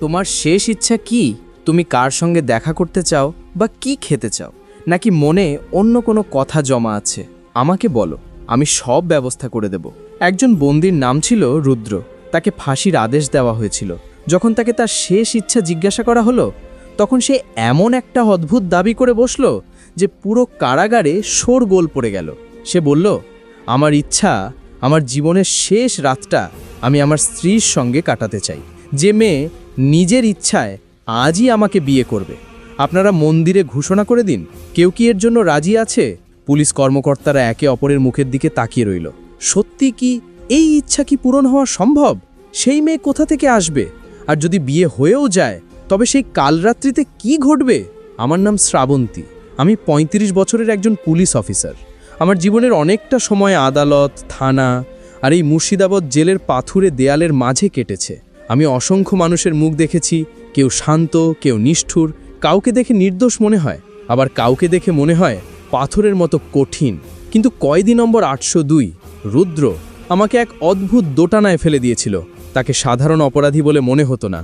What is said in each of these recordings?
তোমার শেষ ইচ্ছা কি? তুমি কার সঙ্গে দেখা করতে চাও বা কি খেতে চাও? নাকি মনে অন্য কোনো কথা জমা আছে? আমাকে বলো, আমি সব ব্যবস্থা করে দেব। একজন বন্দির নাম ছিল রুদ্র। তাকে ফাঁসির আদেশ দেওয়া হয়েছিল। যখন তাকে তার শেষ ইচ্ছা জিজ্ঞাসা করা হলো, তখন সে এমন একটা অদ্ভুত দাবি করে বসল যে পুরো কারাগারে শোরগোল পড়ে গেল। সে বলল, আমার ইচ্ছা, আমার জীবনের শেষ রাতটা আমি আমার স্ত্রীর সঙ্গে কাটাতে চাই। যে মেয়ে নিজের ইচ্ছায় আজই আমাকে বিয়ে করবে। আপনারা মন্দিরে ঘোষণা করে দিন, কেউ কি এর জন্য রাজি আছে? পুলিশ কর্মকর্তারা একে অপরের মুখের দিকে তাকিয়ে রইল। সত্যি কি এই ইচ্ছা কি পূরণ হওয়া সম্ভব? সেই মেয়ে কোথা থেকে আসবে? আর যদি বিয়ে হয়েও যায়, তবে সেই কালরাত্রিতে কি ঘটবে? আমার নাম শ্রাবন্তী। আমি ৩৫ বছরের একজন পুলিশ অফিসার। আমার জীবনের অনেকটা সময় আদালত, থানা আর এই মুর্শিদাবাদ জেলের পাথুরে দেয়ালের মাঝে কেটেছে। আমি অসংখ্য মানুষের মুখ দেখেছি, কেউ শান্ত, কেউ নিষ্ঠুর, কাউকে দেখে নির্দোষ মনে হয়, আবার কাউকে দেখে মনে হয় পাথরের মতো কঠিন। কিন্তু কয়দি নম্বর আটশো দুই, রুদ্র, আমাকে এক অদ্ভুত দোটানায় ফেলে দিয়েছিল। তাকে সাধারণ অপরাধী বলে মনে হতো না।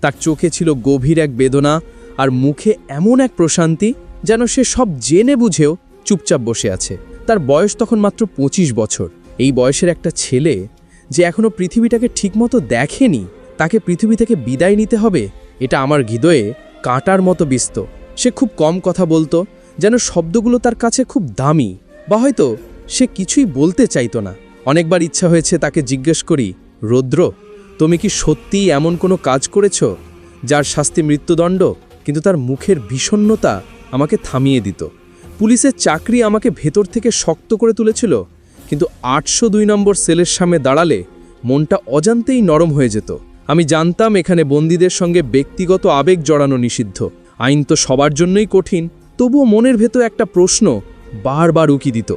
তার চোখে ছিল গভীর এক বেদনা আর মুখে এমন এক প্রশান্তি যেন সে সব জেনে বুঝেও চুপচাপ বসে আছে। তার বয়স তখন মাত্র পঁচিশ বছর। এই বয়সের একটা ছেলে যে এখনও পৃথিবীটাকে ঠিকমতো দেখেনি তাকে পৃথিবী থেকে বিদায় নিতে হবে, এটা আমার হৃদয়ে কাঁটার মতো বিস্ত। সে খুব কম কথা বলতো, যেন শব্দগুলো তার কাছে খুব দামি, বা হয়তো সে কিছুই বলতে চাইতো না। অনেকবার ইচ্ছা হয়েছে তাকে জিজ্ঞেস করি, রৌদ্র, তুমি কি সত্যিই এমন কোনো কাজ করেছ, যার শাস্তি মৃত্যুদণ্ড, কিন্তু তার মুখের বিষণ্ণতা আমাকে থামিয়ে দিত। পুলিশের চাকরি আমাকে ভেতর থেকে শক্ত করে তুলেছিল, কিন্তু আটশো দুই নম্বর সেলের সামনে দাঁড়ালে মনটা অজান্তেই নরম হয়ে যেত। আমি জানতাম এখানে বন্দীদের সঙ্গে ব্যক্তিগত আবেগ জড়ানো নিষিদ্ধ। আইন তো সবার জন্যই কঠিন, তবুও মনের ভেতর একটা প্রশ্ন বারবার উকি দিত।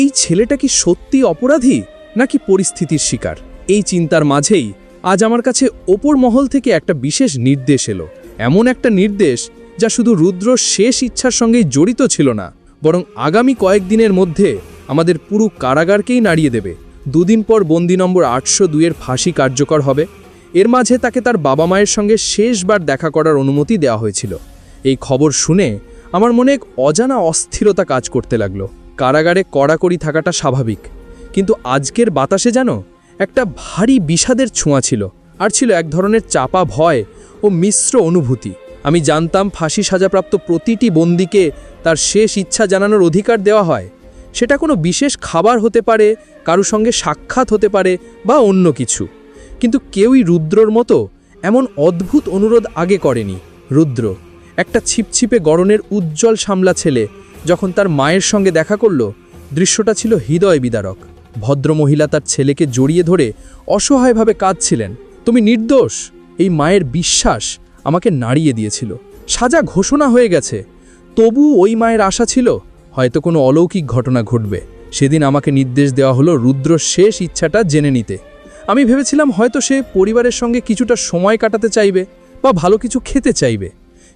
এই ছেলেটা কি সত্যি অপরাধী, নাকি পরিস্থিতির শিকার? এই চিন্তার মাঝেই আজ আমার কাছে ওপর মহল থেকে একটা বিশেষ নির্দেশ এলো। এমন একটা নির্দেশ যা শুধু রুদ্র শেষ ইচ্ছার সঙ্গেই জড়িত ছিল না, বরং আগামী কয়েকদিনের মধ্যে আমাদের পুরো কারাগারকেই নাড়িয়ে দেবে। দুদিন পর বন্দি নম্বর আটশো দুইয়ের ফাঁসি কার্যকর হবে। এর মাঝে তাকে তার বাবা মায়ের সঙ্গে শেষবার দেখা করার অনুমতি দেওয়া হয়েছিল। এই খবর শুনে আমার মনে এক অজানা অস্থিরতা কাজ করতে লাগল। কারাগারে কড়াকড়ি থাকাটা স্বাভাবিক। কিন্তু আজকের বাতাসে যেন একটা ভারী বিষাদের ছোঁয়া ছিল, আর ছিল এক ধরনের চাপা ভয় ও মিশ্র অনুভূতি। আমি জানতাম ফাঁসি সাজাপ্রাপ্ত প্রতিটি বন্দিকে তার শেষ ইচ্ছা জানানোর অধিকার দেওয়া হয়। সেটা কোনো বিশেষ খাবার হতে পারে, কারও সঙ্গে সাক্ষাৎ হতে পারে, বা অন্য কিছু। কিন্তু কেউই রুদ্রর মতো এমন অদ্ভুত অনুরোধ আগে করেনি। রুদ্র, একটা ছিপছিপে গরনের উজ্জ্বল সামলা ছেলে, যখন তার মায়ের সঙ্গে দেখা করল, দৃশ্যটা ছিল হৃদয় বিদারক। ভদ্রমহিলা তার ছেলেকে জড়িয়ে ধরে অসহায়ভাবে কাঁদছিলেন। তুমি নির্দোষ! এই মায়ের বিশ্বাস আমাকে নাড়িয়ে দিয়েছিল। সাজা ঘোষণা হয়ে গেছে। তবু ওই মায়ের আশা ছিল, হয়তো কোনো অলৌকিক ঘটনা ঘটবে। সেদিন আমাকে নির্দেশ দেওয়া হলো রুদ্র শেষ ইচ্ছাটা জেনে নিতে। আমি ভেবেছিলাম হয়তো সে পরিবারের সঙ্গে কিছুটা সময় কাটাতে চাইবে বা ভালো কিছু খেতে চাইবে।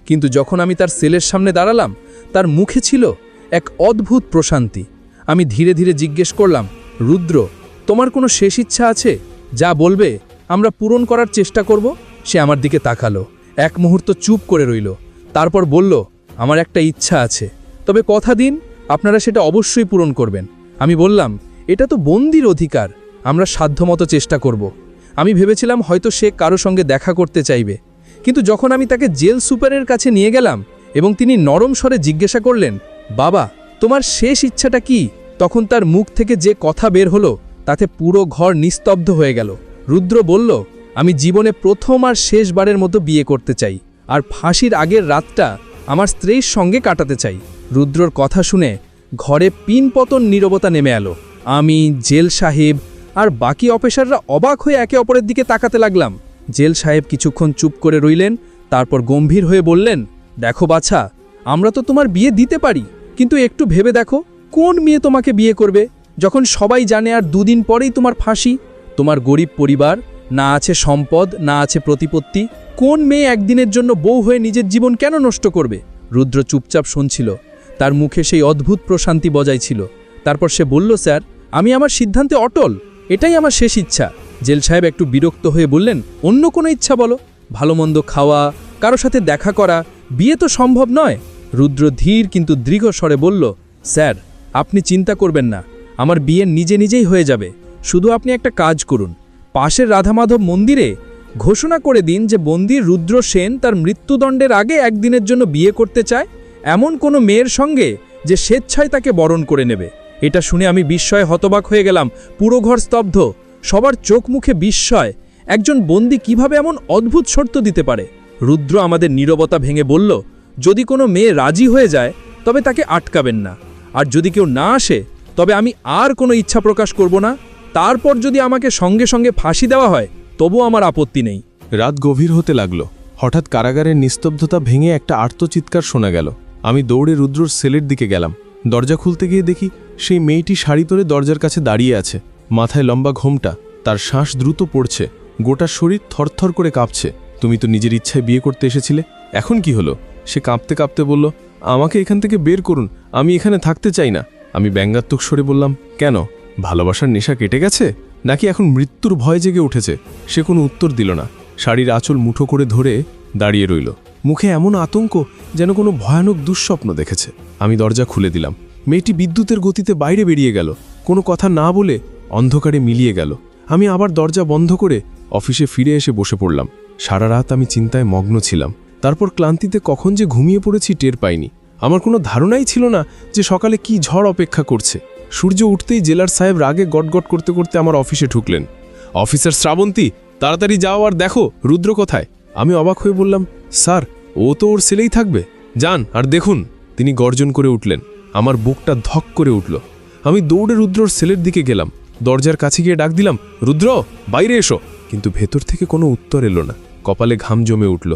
কিন্তু যখন আমি তার সেলের সামনে দাঁড়ালাম, তার মুখে ছিল এক অদ্ভুত প্রশান্তি। আমি ধীরে ধীরে জিজ্ঞেস করলাম, রুদ্র, তোমার কোনো শেষ ইচ্ছা আছে? যা বলবে, আমরা পূরণ করার চেষ্টা করব? সে আমার দিকে তাকালো, এক মুহূর্ত চুপ করে রইল। তারপর বলল, আমার একটা ইচ্ছা আছে। তবে কথা দিন, আপনারা সেটা অবশ্যই পূরণ করবেন। আমি বললাম, এটা তো বন্দির অধিকার। আমরা সাধ্যমতো চেষ্টা করব। আমি ভেবেছিলাম হয়তো সে কারও সঙ্গে দেখা করতে চাইবে। কিন্তু যখন আমি তাকে জেল সুপারের কাছে নিয়ে গেলাম এবং তিনি নরম স্বরে জিজ্ঞাসা করলেন, বাবা, তোমার শেষ ইচ্ছাটা কি? তখন তার মুখ থেকে যে কথা বের হলো, তাতে পুরো ঘর নিস্তব্ধ হয়ে গেল। রুদ্র বলল, আমি জীবনে প্রথম আর শেষবারের মতো বিয়ে করতে চাই, আর ফাঁসির আগের রাতটা আমার স্ত্রীর সঙ্গে কাটাতে চাই। রুদ্রর কথা শুনে ঘরে পিনপতন নীরবতা নেমে এলো। আমি জেল সাহেব আর বাকি অফিসাররা অবাক হয়ে একে অপরের দিকে তাকাতে লাগলাম। জেল সাহেব কিছুক্ষণ চুপ করে রইলেন, তারপর গম্ভীর হয়ে বললেন, দেখো বাছা, আমরা তো তোমার বিয়ে দিতে পারি, কিন্তু একটু ভেবে দেখো, কোন মেয়ে তোমাকে বিয়ে করবে? যখন সবাই জানে আর দুদিন পরেই তোমার ফাঁসি, তোমার গরিব পরিবার, না আছে সম্পদ, না আছে প্রতিপত্তি, কোন মেয়ে একদিনের জন্য বউ হয়ে নিজের জীবন কেন নষ্ট করবে? রুদ্র চুপচাপ শুনছিল। তার মুখে সেই অদ্ভুত প্রশান্তি বজায় ছিল। তারপর সে বলল, স্যার, আমি আমার সিদ্ধান্তে অটল। এটাই আমার শেষ ইচ্ছা। জেল সাহেব একটু বিরক্ত হয়ে বললেন, অন্য কোনো ইচ্ছা বলো? ভালো মন্দ খাওয়া, কারও সাথে দেখা করা, বিয়ে তো সম্ভব নয়। রুদ্র ধীর কিন্তু দৃঢ় স্বরে বলল, স্যার, আপনি চিন্তা করবেন না, আমার বিয়ে নিজে নিজেই হয়ে যাবে। শুধু আপনি একটা কাজ করুন। পাশের রাধামাধব মন্দিরে ঘোষণা করে দিন যে বন্দির রুদ্র সেন তার মৃত্যুদণ্ডের আগে একদিনের জন্য বিয়ে করতে চায়, এমন কোনো মেয়ের সঙ্গে যে স্বেচ্ছায় তাকে বরণ করে নেবে। এটা শুনে আমি বিস্ময়ে হতবাক হয়ে গেলাম। পুরো ঘর স্তব্ধ। সবার চোখ মুখে বিস্ময়। একজন বন্দি কীভাবে এমন অদ্ভুত শর্ত দিতে পারে? রুদ্র আমাদের নীরবতা ভেঙে বলল, যদি কোনো মেয়ে রাজি হয়ে যায়, তবে তাকে আটকাবেন না। আর যদি কেউ না আসে, তবে আমি আর কোনো ইচ্ছা প্রকাশ করব না। তারপর যদি আমাকে সঙ্গে সঙ্গে ফাঁসি দেওয়া হয়, তবুও আমার আপত্তি নেই। রাত গভীর হতে লাগল। হঠাৎ কারাগারের নিস্তব্ধতা ভেঙে একটা আর্তচিৎকার শোনা গেল। আমি দৌড়ে রুদ্রর সেলের দিকে গেলাম। দরজা খুলতে গিয়ে দেখি সেই মেয়েটি শাড়ি তোরে দরজার কাছে দাঁড়িয়ে আছে। মাথায় লম্বা ঘোমটা, তার শ্বাস দ্রুত পড়ছে। গোটা শরীর থরথর করে কাঁপছে। তুমি তো নিজের ইচ্ছায় বিয়ে করতে এসেছিলে। এখন কি হলো? সে কাঁপতে কাঁপতে বলল, আমাকে এখান থেকে বের করুন। আমি এখানে থাকতে চাই না। আমি ব্যঙ্গাত্মক সরে বললাম, কেন? ভালোবাসার নেশা কেটে গেছে? নাকি এখন মৃত্যুর ভয় জেগে উঠেছে? সে কোনো উত্তর দিল না। শাড়ির আঁচল মুঠো করে ধরে দাঁড়িয়ে রইল। মুখে এমন আতঙ্ক যেন কোনো ভয়ানক দুঃস্বপ্ন দেখেছে। আমি দরজা খুলে দিলাম। মেয়েটি বিদ্যুতের গতিতে বাইরে বেরিয়ে গেল। কোনো কথা না বলে অন্ধকারে মিলিয়ে গেল। আমি আবার দরজা বন্ধ করে অফিসে ফিরে এসে বসে পড়লাম। সারা রাত আমি চিন্তায় মগ্ন ছিলাম। তারপর ক্লান্তিতে কখন যে ঘুমিয়ে পড়েছি টের পাইনি। আমার কোনো ধারণাই ছিল না যে সকালে কি ঝড় অপেক্ষা করছে। সূর্য উঠতেই জেলার সাহেব রাগে গটগট করতে করতে আমার অফিসে ঢুকলেন। অফিসার শ্রাবন্তী, তাড়াতাড়ি যাও আর দেখো, রুদ্র কোথায়? আমি অবাক হয়ে বললাম, স্যার, ও তো ওর ছেলেই থাকবে। যান আর দেখুন। তিনি গর্জন করে উঠলেন। আমার বুকটা ধক করে উঠল। আমি দৌড়ে রুদ্রর সেলের দিকে গেলাম। দরজার কাছে গিয়ে ডাক দিলাম, রুদ্র, বাইরে এসো। কিন্তু ভেতর থেকে কোনো উত্তর এলো না। কপালে ঘাম জমে উঠল।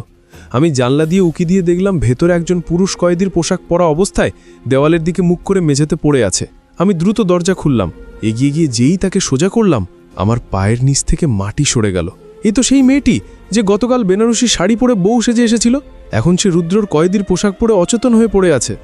আমি জানলা দিয়ে উকি দিয়ে দেখলাম ভেতরে একজন পুরুষ কয়েদির পোশাক পরা অবস্থায় দেওয়ালের দিকে মুখ করে মেঝেতে পড়ে আছে। আমি দ্রুত দরজা খুললাম। এগিয়ে গিয়ে যেই তাকে সোজা করলাম, আমার পায়ের নিচ থেকে মাটি সরে গেল। এই তো সেই মেয়েটি যে গতকাল বেনারসি শাড়ি পরে বউ সেজে এসেছিল। এখন সে রুদ্রর কয়েদির পোশাক পরে অচেতন হয়ে পড়ে আছে।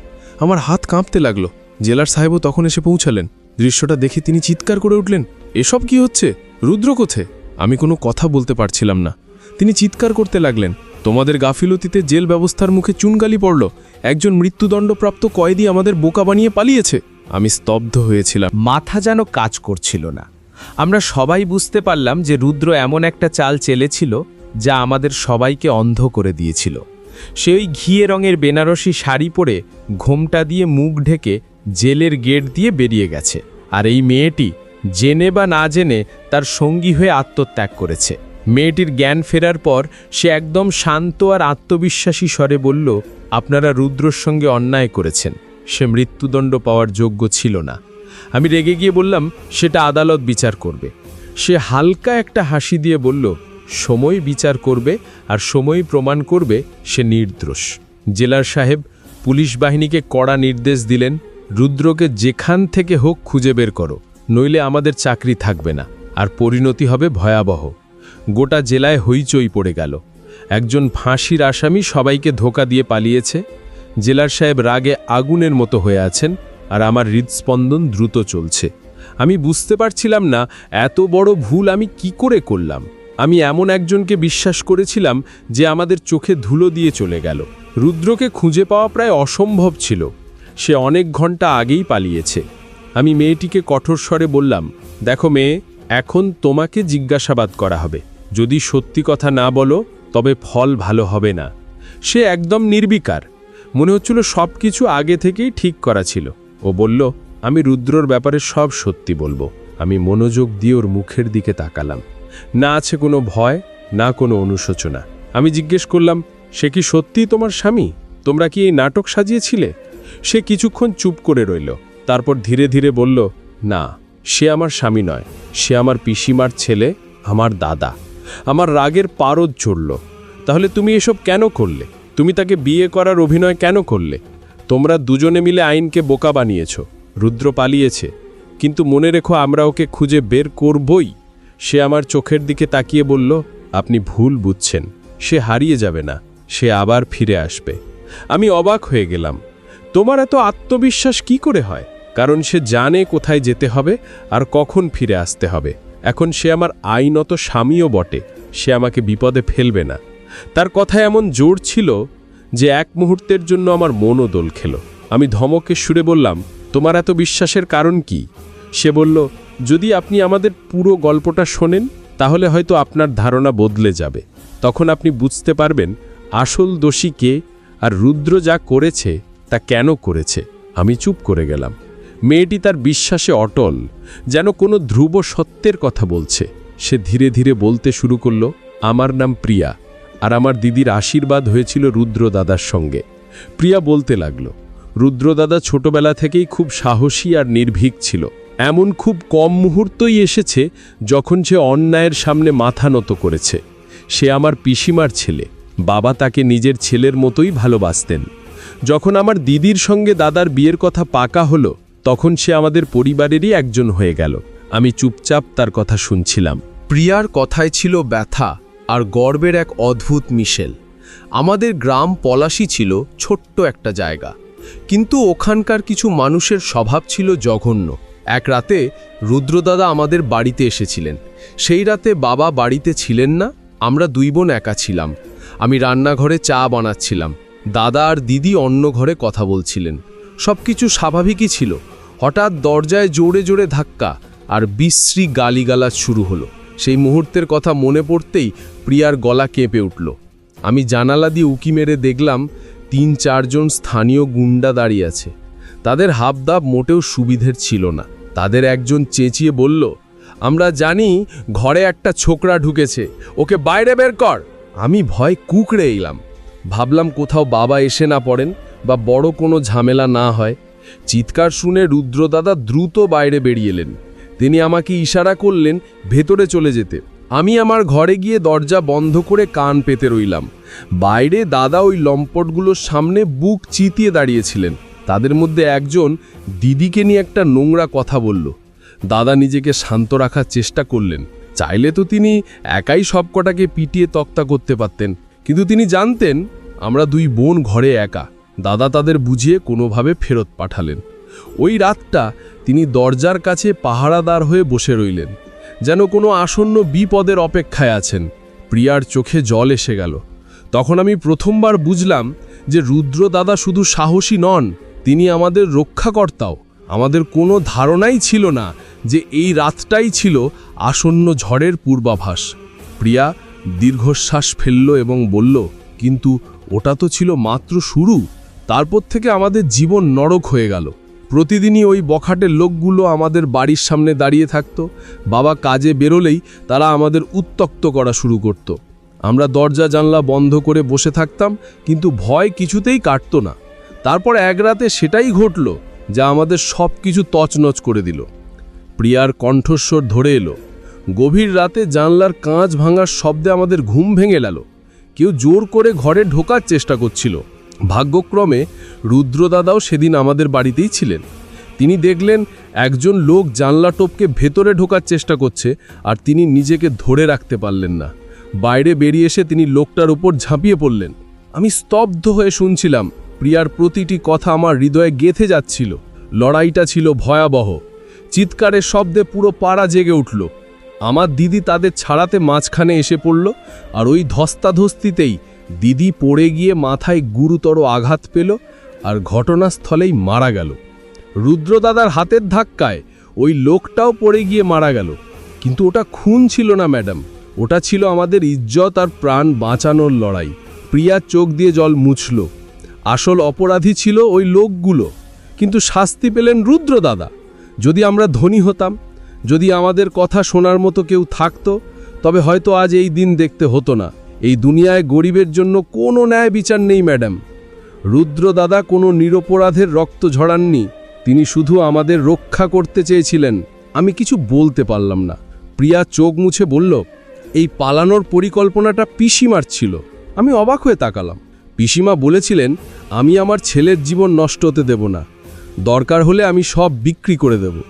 আমার হাত কাঁপতে লাগল। জেলার সাহেবও তখন এসে পৌঁছালেন। দৃশ্যটা দেখে তিনি চিৎকার করে উঠলেন, এসব কি হচ্ছে? রুদ্র কোথে আমি কোনো কথা বলতে পারছিলাম না। তিনি চিৎকার করতে লাগলেন, তোমাদের গাফিলতিতে জেল ব্যবস্থার মুখে চুনগালি পড়ল। একজন মৃত্যুদণ্ডপ্রাপ্ত কয়েদি আমাদের বোকা বানিয়ে পালিয়েছে। আমি স্তব্ধ হয়েছিলাম। মাথা যেন কাজ করছিল না। আমরা সবাই বুঝতে পারলাম যে রুদ্র এমন একটা চাল চেলেছিল যা আমাদের সবাইকে অন্ধ করে দিয়েছিল। সে ওই ঘিয়ে রঙের বেনারসি শাড়ি পরে ঘোমটা দিয়ে মুখ ঢেকে জেলের গেট দিয়ে বেরিয়ে গেছে। আর এই মেয়েটি জেনে বা না জেনে তার সঙ্গী হয়ে আত্মত্যাগ করেছে। মেয়েটির জ্ঞান ফেরার পর সে একদম শান্ত আর আত্মবিশ্বাসী স্বরে বলল, আপনারা রুদ্রর সঙ্গে অন্যায় করেছেন। সে মৃত্যুদণ্ড পাওয়ার যোগ্য ছিল না। আমি রেগে গিয়ে বললাম, সেটা আদালত বিচার করবে। সে হালকা একটা হাসি দিয়ে বলল সময় বিচার করবে আর সময় প্রমাণ করবে সে নির্দোষ জেলার সাহেব পুলিশ বাহিনীকে কড়া নির্দেশ দিলেন, রুদ্রকে যেখান থেকে হোক খুঁজে বের করো, নইলে আমাদের চাকরি থাকবে না, আর পরিণতি হবে ভয়াবহ। গোটা জেলায় হইচই পড়ে গেল। একজন ফাঁসির আসামি সবাইকে ধোকা দিয়ে পালিয়েছে। জেলার সাহেব রাগে আগুনের মতো হয়ে আছেন আর আমার হৃদস্পন্দন দ্রুত চলছে। আমি বুঝতে পারছিলাম না, এত বড় ভুল আমি কি করে করলাম? আমি এমন একজনকে বিশ্বাস করেছিলাম যে আমাদের চোখে ধুলো দিয়ে চলে গেল। রুদ্রকে খুঁজে পাওয়া প্রায় অসম্ভব ছিল। সে অনেক ঘণ্টা আগেই পালিয়েছে। আমি মেয়েটিকে কঠোর স্বরে বললাম, দেখো মেয়ে, এখন তোমাকে জিজ্ঞাসাবাদ করা হবে। যদি সত্যি কথা না বলো, তবে ফল ভালো হবে না। সে একদম নির্বিকার। মনে হচ্ছিল সব কিছু আগে থেকেই ঠিক করা ছিল। ও বলল, আমি রুদ্রর ব্যাপারে সব সত্যি বলব। আমি মনোযোগ দিয়ে ওর মুখের দিকে তাকালাম। না আছে কোনো ভয়, না কোনো অনুশোচনা। আমি জিজ্ঞেস করলাম, সে কি সত্যিই তোমার স্বামী? তোমরা কি এই নাটক সাজিয়েছিলে? সে কিছুক্ষণ চুপ করে রইল, তারপর ধীরে ধীরে বলল, না, সে আমার স্বামী নয়। সে আমার পিসিমার ছেলে, আমার দাদা। আমার রাগের পারদ চড়ল। তাহলে তুমি এসব কেন করলে? তুমি তাকে বিয়ে করার অভিনয় কেন করলে? তোমরা দুজনে মিলে আইনকে বোকা বানিয়েছ, রুদ্র পালিয়েছে। কিন্তু মনে রেখো, আমরা ওকে খুঁজে বের করবই। সে আমার চোখের দিকে তাকিয়ে বলল, আপনি ভুল বুঝছেন। সে হারিয়ে যাবে না। সে আবার ফিরে আসবে। আমি অবাক হয়ে গেলাম। তোমার এত আত্মবিশ্বাস কি করে হয়? কারণ সে জানে কোথায় যেতে হবে আর কখন ফিরে আসতে হবে। এখন সে আমার আইনত স্বামীও বটে। সে আমাকে বিপদে ফেলবে না। তার কথায় এমন জোর ছিল যে এক মুহূর্তের জন্য আমার মনও দোল খেল। আমি ধমকে সুরে বললাম, তোমার এত বিশ্বাসের কারণ কি? সে বলল যদি আপনি আমাদের পুরো গল্পটা শোনেন, তাহলে হয়তো আপনার ধারণা বদলে যাবে। তখন আপনি বুঝতে পারবেন আসল দোষী কে আর রুদ্র যা করেছে, তা কেন করেছে। আমি চুপ করে গেলাম। মেয়েটি তার বিশ্বাসে অটল, যেন কোনো ধ্রুব সত্যের কথা বলছে। সে ধীরে ধীরে বলতে শুরু করল, আমার নাম প্রিয়া, আর আমার দিদির আশীর্বাদ হয়েছিল রুদ্র দাদার সঙ্গে। প্রিয়া বলতে লাগল রুদ্রদাদা ছোটবেলা থেকেই খুব সাহসী আর নির্ভীক ছিল। এমন খুব কম মুহূর্তই এসেছে যখন সে অন্যায়ের সামনে মাথা নত করেছে। সে আমার পিসিমার ছেলে। বাবা তাকে নিজের ছেলের মতোই ভালোবাসতেন। যখন আমার দিদির সঙ্গে দাদার বিয়ের কথা পাকা হলো, তখন সে আমাদের পরিবারেরই একজন হয়ে গেল। আমি চুপচাপ তার কথা শুনছিলাম। প্রিয়ার কথায় ছিল ব্যথা আর গর্বের এক অদ্ভুত মিশেল। আমাদের গ্রাম পলাশি ছিল ছোট্ট একটা জায়গা। কিন্তু ওখানকার কিছু মানুষের স্বভাব ছিল জঘন্য। এক রাতে রুদ্রদাদা আমাদের বাড়িতে এসেছিলেন। সেই রাতে বাবা বাড়িতে ছিলেন না, আমরা দুই বোন একা ছিলাম। আমি রান্নাঘরে চা বানাচ্ছিলাম। দাদা আর দিদি অন্য ঘরে কথা বলছিলেন। সব কিছু স্বাভাবিকই ছিল। হঠাৎ দরজায় জোরে জোরে ধাক্কা আর বিশ্রী গালিগালাজ শুরু হলো। সেই মুহূর্তের কথা মনে পড়তেই প্রিয়ার গলা কেঁপে উঠল। আমি জানালা দিয়ে উকি মেরে দেখলাম তিন চারজন স্থানীয় গুন্ডা দাঁড়িয়ে আছে। তাদের হাবদাব মোটেও সুবিধের ছিল না। তাদের একজন চেঁচিয়ে বলল, আমরা জানি ঘরে একটা ছোকরা ঢুকেছে, ওকে বাইরে বের কর। আমি ভয় কুকড়ে এলাম। ভাবলাম কোথাও বাবা এসে না পড়েন বা বড় কোনো ঝামেলা না হয়। চিৎকার শুনে রুদ্রদাদা দ্রুত বাইরে বেরিয়ে এলেন। তিনি আমাকে ইশারা করলেন ভেতরে চলে যেতে। আমি আমার ঘরে গিয়ে দরজা বন্ধ করে কান পেতে রইলাম। বাইরে দাদা ওই লম্পটগুলোর সামনে বুক চিতিয়ে দাঁড়িয়েছিলেন। তাদের মধ্যে একজন দিদিকে নিয়ে একটা নোংরা কথা বলল। দাদা নিজেকে শান্ত রাখার চেষ্টা করলেন। চাইলে তো তিনি একাই সবকটাকে পিটিয়ে তক্তা করতে পারতেন। কিন্তু তিনি জানতেন, আমরা দুই বোন ঘরে একা। দাদা তাদের বুঝিয়ে কোনোভাবে ফেরত পাঠালেন। ওই রাতটা তিনি দরজার কাছে পাহারাদার হয়ে বসে রইলেন। যেন কোনো আসন্ন বিপদের অপেক্ষায় আছেন। প্রিয়ার চোখে জল এসে গেল। তখন আমি প্রথমবার বুঝলাম যে রুদ্র দাদা শুধু সাহসী নন তিনি আমাদের রক্ষাকর্তাও। আমাদের কোনো ধারণাই ছিল না যে এই রাতটাই ছিল আসন্ন ঝড়ের পূর্বাভাস। প্রিয়া দীর্ঘশ্বাস ফেলল এবং বলল, কিন্তু ওটা তো ছিল মাত্র শুরু। তারপর থেকে আমাদের জীবন নরক হয়ে গেল। প্রতিদিনই ওই বখাটের লোকগুলো আমাদের বাড়ির সামনে দাঁড়িয়ে থাকত। বাবা কাজে বেরোলেই তারা আমাদের উত্তক্ত করা শুরু করত। আমরা দরজা জানলা বন্ধ করে বসে থাকতাম, কিন্তু ভয় কিছুতেই কাটতো না। তারপর এক রাতে সেটাই ঘটল যা আমাদের সব কিছু তছনছ করে দিল। প্রিয়ার কণ্ঠস্বর ধরে এলো। গভীর রাতে জানলার কাঁচ ভাঙার শব্দে আমাদের ঘুম ভেঙে গেল। কেউ জোর করে ঘরে ঢোকার চেষ্টা করছিল। ভাগ্যক্রমে রুদ্রদাদাও সেদিন আমাদের বাড়িতেই ছিলেন। তিনি দেখলেন একজন লোক জানলা টোপকে ভেতরে ঢোকার চেষ্টা করছে আর তিনি নিজেকে ধরে রাখতে পারলেন না। বাইরে বেরিয়ে এসে তিনি লোকটার উপর ঝাঁপিয়ে পড়লেন। আমি স্তব্ধ হয়ে শুনছিলাম প্রিয়ার প্রতিটি কথা আমার হৃদয়ে গেথে যাচ্ছিল। লড়াইটা ছিল ভয়াবহ। চিৎকারের শব্দে পুরো পাড়া জেগে উঠল। আমার দিদি তাদের ছাড়াতে মাঝখানে এসে পড়ল আর ওই ধস্তাধস্তিতেই দিদি পড়ে গিয়ে মাথায় গুরুতর আঘাত পেল আর ঘটনাস্থলেই মারা গেল। রুদ্রদাদার হাতের ধাক্কায় ওই লোকটাও পড়ে গিয়ে মারা গেল। কিন্তু ওটা খুন ছিল না, ম্যাডাম। ওটা ছিল আমাদের ইজ্জত আর প্রাণ বাঁচানোর লড়াই। প্রিয়া চোখ দিয়ে জল মুছল। আসল অপরাধী ছিল ওই লোকগুলো। কিন্তু শাস্তি পেলেন রুদ্রদাদা যদি আমরা ধনী হতাম, যদি আমাদের কথা শোনার মতো কেউ থাকতো, তবে হয়তো আজ এই দিন দেখতে হতো না। এই দুনিয়ায় গরিবের জন্য কোনো ন্যায় বিচার নেই, ম্যাডাম। রুদ্র দাদা কোনো নিরপরাধের রক্ত ঝরাননি। তিনি শুধু আমাদের রক্ষা করতে চেয়েছিলেন। আমি কিছু বলতে পারলাম না। প্রিয়া চোখ মুছে বলল, এই পালানোর পরিকল্পনাটা পিসিমার ছিল। আমি অবাক হয়ে তাকালাম। পিসিমা বলেছিলেন, আমি আমার ছেলের জীবন নষ্ট হতে দেব না। দরকার হলে আমি সব বিক্রি করে দেব।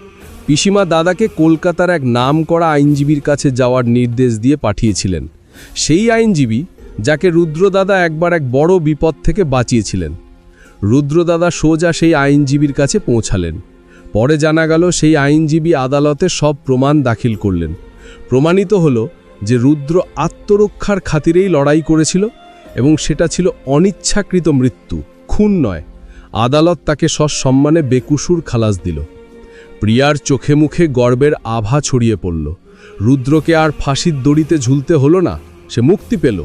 পিসিমা দাদাকে কলকাতার এক নামকরা আইনজীবীর কাছে যাওয়ার নির্দেশ দিয়ে পাঠিয়েছিলেন। সেই আইনজীবী, যাকে রুদ্রদাদা একবার এক বড় বিপদ থেকে বাঁচিয়েছিলেন। রুদ্রদাদা সোজা সেই আইনজীবীর কাছে পৌঁছালেন। পরে জানা গেল, সেই আইনজীবী আদালতে সব প্রমাণ দাখিল করলেন। প্রমাণিত হল যে রুদ্র আত্মরক্ষার খাতিরেই লড়াই করেছিল এবং সেটা ছিল অনিচ্ছাকৃত মৃত্যু, খুন নয়। আদালত তাকে সসম্মানে বেকুসুর খালাস দিল। প্রিয়ার চোখে মুখে গর্বের আভা ছড়িয়ে পড়ল। রুদ্রকে আর ফাঁসির দড়িতে ঝুলতে হলো না, সে মুক্তি পেল।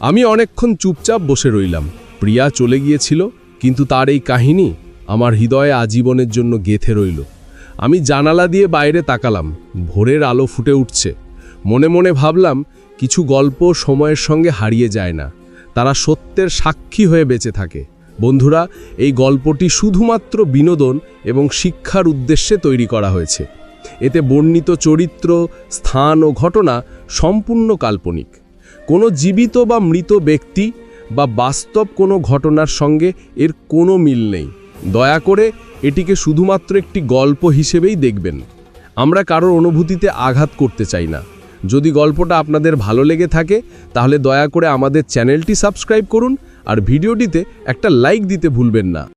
আমি অনেকক্ষণ চুপচাপ বসে রইলাম। প্রিয়া চলে গিয়েছিল, কিন্তু তার এই কাহিনী আমার হৃদয়ে আজীবনের জন্য গেথে রইল। আমি জানালা দিয়ে বাইরে তাকালাম, ভোরের আলো ফুটে উঠছে। মনে মনে ভাবলাম, কিছু গল্প সময়ের সঙ্গে হারিয়ে যায় না। তারা সত্যের সাক্ষী হয়ে বেঁচে থাকে। বন্ধুরা, এই গল্পটি শুধুমাত্র বিনোদন এবং শিক্ষার উদ্দেশ্যে তৈরি করা হয়েছে। এতে বর্ণিত চরিত্র, স্থান ও ঘটনা সম্পূর্ণ কাল্পনিক। কোনো জীবিত বা মৃত ব্যক্তি বা বাস্তব কোনো ঘটনার সঙ্গে এর কোনো মিল নেই। দয়া করে এটিকে শুধুমাত্র একটি গল্প হিসেবেই দেখবেন। আমরা কারোর অনুভূতিতে আঘাত করতে চাই না। যদি গল্পটা আপনাদের ভালো লেগে থাকে, তাহলে দয়া করে আমাদের চ্যানেলটি সাবস্ক্রাইব করুন আর ভিডিওটিতে একটা লাইক দিতে ভুলবেন না।